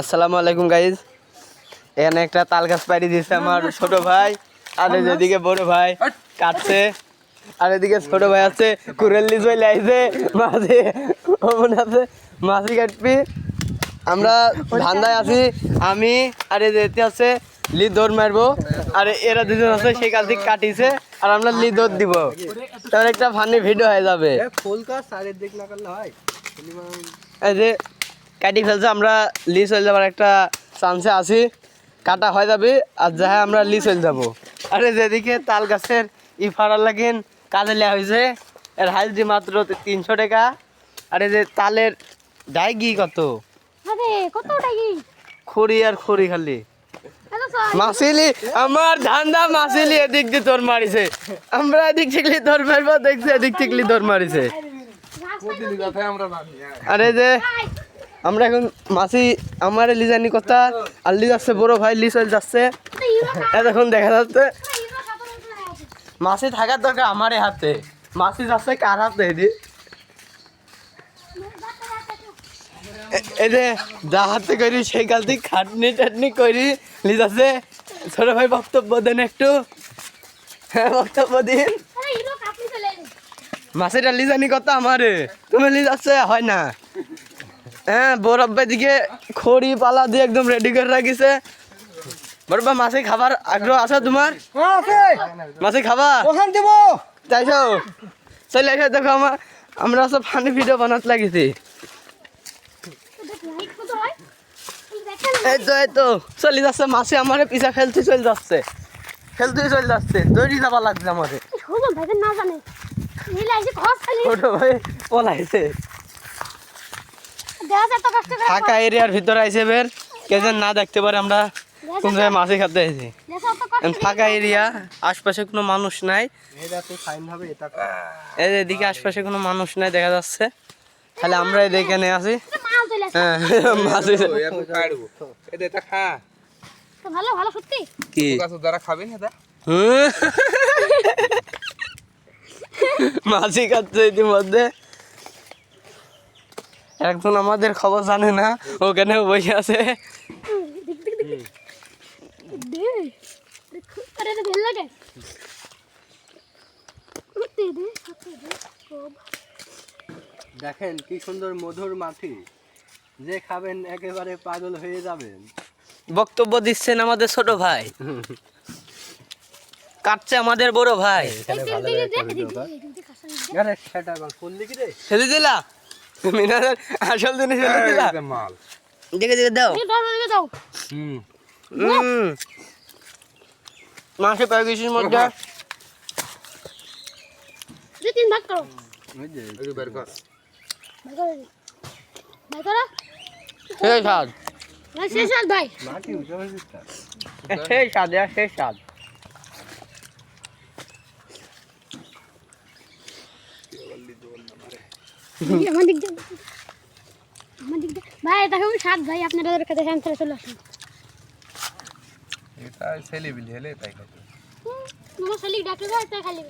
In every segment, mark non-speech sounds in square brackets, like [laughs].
আসসালামু আলাইকুম গাইজ এখানে একটা তাল গাছ পাড়ি দিয়েছে আমার ছোট ভাই আর এই যেদিকে বড় ভাই কাটছে আর এদিকে ছোট ভাই আছে কুরেল্লি চলে আইছে মাঝে ওমন আছে মাছি কাটবি। আমরা ধান্দায় আছি আমি আর এই যেতে আছে লি দৌড় মারবো আর এরা দুজন আছে সেই কাল থেকে কাটিছে আর আমরা লি দৌড় দিব। তাহলে একটা ফানি ভিডিও হয়ে যাবে। ফুল কাজ সাইডের দিক না করলে হয়। এই যে কাটি ফেলছে আমরা লি চলে যাবার একটা চান্সে আছি। কাটা হয়ে যাবে আর যাহা আমরা লি চলে যাব। আরে যেদিকে তাল গাছের ই ফাড়ার লাগেন কাজে লেয়া হয়েছে। এর হাজরি মাত্র তিনশো টাকা। আর যে তালের ডাইগি কত? আরে খড়ি আর খড়ি খালি। মাসিলি আমার ধান্দা মাসিলি এদিক দিয়ে তোর মারিছে। আমরা এদিক থেকে তোর মারবো দেখছি এদিক থেকে তোর মারিছে। আরে যে আমরা এখন মাসি আমার লিজানি কথা আর লিজ যাচ্ছে বড় ভাই লিজ চলে যাচ্ছে। এতক্ষণ দেখা যাচ্ছে। মাসি থাকার দরকার আমার হাতে। মাসি যাচ্ছে কার হাতে এদি এই যে যা হাতে করি সেই থেকে খাটনি টাটনি করি লি যাচ্ছে ছোট ভাই বক্তব্য দেন একটু। হ্যাঁ বক্তব্য দিন। আরে হিরো কাপড় চলে মাছের ডালি জানি কত আমারে। তুমি লিজ আছে হয় না। হ্যাঁ বরফের দিকে খড়ি পালা দিয়ে একদম রেডি করে রাখিছে। বরফা মাছে খাবার আগ্রহ আছে তোমার? মাছে খাবা ওখান দিব। চাইছো চলে এসে দেখো আমার আমরা সব ফানি ভিডিও বানাতে লাগিছি। হয় এই তো এই তো চলে যাচ্ছে। মাছে আমারে পিছা খেলতে চলে যাচ্ছে। খেলতে চলে যাচ্ছে। দৌড়ি যাবা লাগছে আমারে। ভাই না জানে। পলাইছে দেখা যায় তো কষ্ট করে ফাঁকা এরিয়ার ভিতরে আইসে বের কে যেন না দেখতে পারে আমরা কোন জায়গায় মাছে খাতে আইছি। দেখা তো কষ্ট এখন ফাঁকা এরিয়া আশপাশে কোনো মানুষ নাই। এই যে এদিকে আশপাশে কোনো মানুষ নাই দেখা যাচ্ছে। তাহলে আমরা এদিকে নিয়ে আসি। হ্যাঁ মাছ এটা খা। তো ভালো ভালো সত্যি? কি? যারা খাবেন এটা হুম? মাছি খাচ্ছে ইতিমধ্যে। একজন আমাদের খবর জানে না ওখানে বসে আছে। দেখেন কি সুন্দর মধুর মাটি। যে খাবেন একেবারে পাগল হয়ে যাবেন। বক্তব্য দিচ্ছেন আমাদের ছোট ভাই। কাটছে আমাদের বড় ভাই। দিক রে? ফেলে দিলা? মিনারের আসল জিনিস ফেলে দিলা মাল। দেখে দেখে দাও। দিকে যাও হুম। হুম। মাসে প্যাকেজের মধ্যে। দুই তিন ভাগ করো। ওই যে একটু বের কর। ভাগ করো ভাগ করো। সেই স্বাদ। ভাই শেষ আর ভাই। মাটি উঠে বসিস না। সেই স্বাদ সেই স্বাদ। [laughs] আমার দিক দিয়ে আমার দিক দিয়ে। ভাই এটা খুবই স্বাদ ভাই? আপনারা ওদের কাছে হ্যান্ড চলে আসুন। এটা ছেলে বিলি হলে তাই খাবে আমার শালিক ডাক্তার ভাই তাই খালি।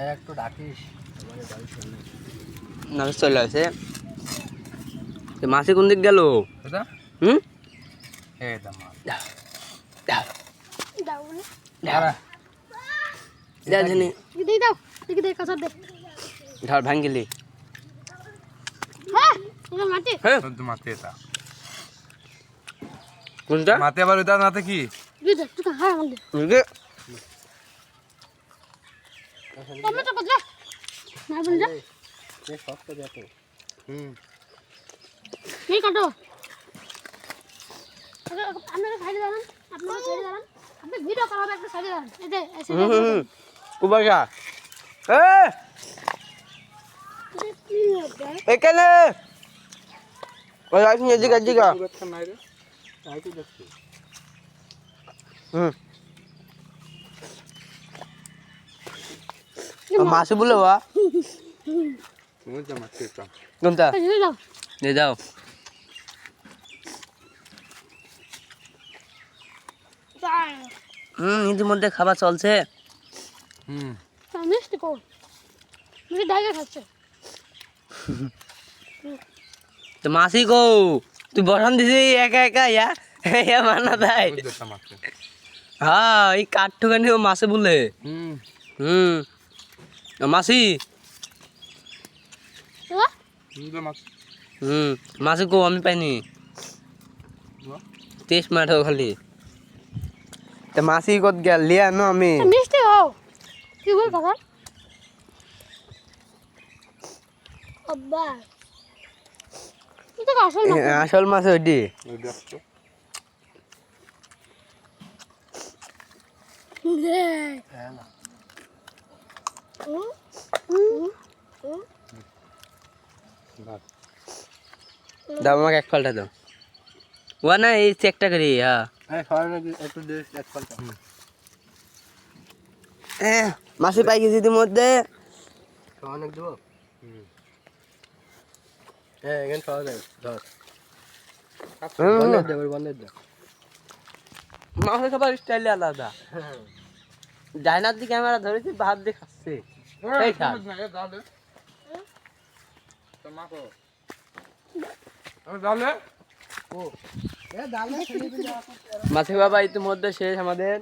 এই একটু ডাকিস। আমাদের বাড়ির সামনে। না চলে আসে। মাসে কোন দিক গেল? এটা? হুম? এটা মাল দাও। না দাঁড়া। জানি। দিকে দাও। দিকে দে কাঁচা দে। ধর ভাঙ্গিলি। হ্যাঁ এটা মাটি। হ্যাঁ তো মাতে এটা। কোনটা? মাতে আবার ওটা নাতে কি? দিয়ে দে তুই হ্যাঁ দে। ওইটা? টমেটো কত না বল যা এ শক্ত দেখো হুম এই কাটো আপনারা সাইডে দাঁড়ান আপনারা সাইডে দাঁড়ান আপনি ভিডিও করাবে একটা সাইডে দাঁড়ান এই যে এসে এখানে। ওই আসুন এদিকে এদিকে। হুম। মাসে বলে বা কোনটা? সাইডে দাও। হুম ইতিমধ্যে খাবার চলছে। হুম। মিষ্টি কো মিষ্টি খাচ্ছে। তো মাসি কো তুই বসান দিছি একা একা ইয়া? ইয়া মানা তাই। হ্যাঁ এই কাঠটুকানি ও মাসে বলে। হুম। হুম। মাসি। হুম মাসি। কো আমি পাইনি। টেস্ট মাঠো খালি। তো মাসি কত গেল? লিয়া নো আমি। মিষ্টি হও কি বল কথা আব্বা তুই তো আসল মাছ। ওইটি দাও আমাকে এক ফালটা দাও। ও না এই চেকটা করি হ্যাঁ। হ্যাঁ মাসি পাই গেছি ইতিমধ্যে সরানো দেবো? হ্যাঁ এখানে সরা দেয় ধর। বন্ধের দে ওই বন্ধের দে। মাছের খাবার স্টাইলে আলাদা। ডাইনার দিকে ক্যামেরা ধরেছি ভাত দিয়ে খাচ্ছে। এই খা। মাসি বাবা ইতিমধ্যে শেষ আমাদের।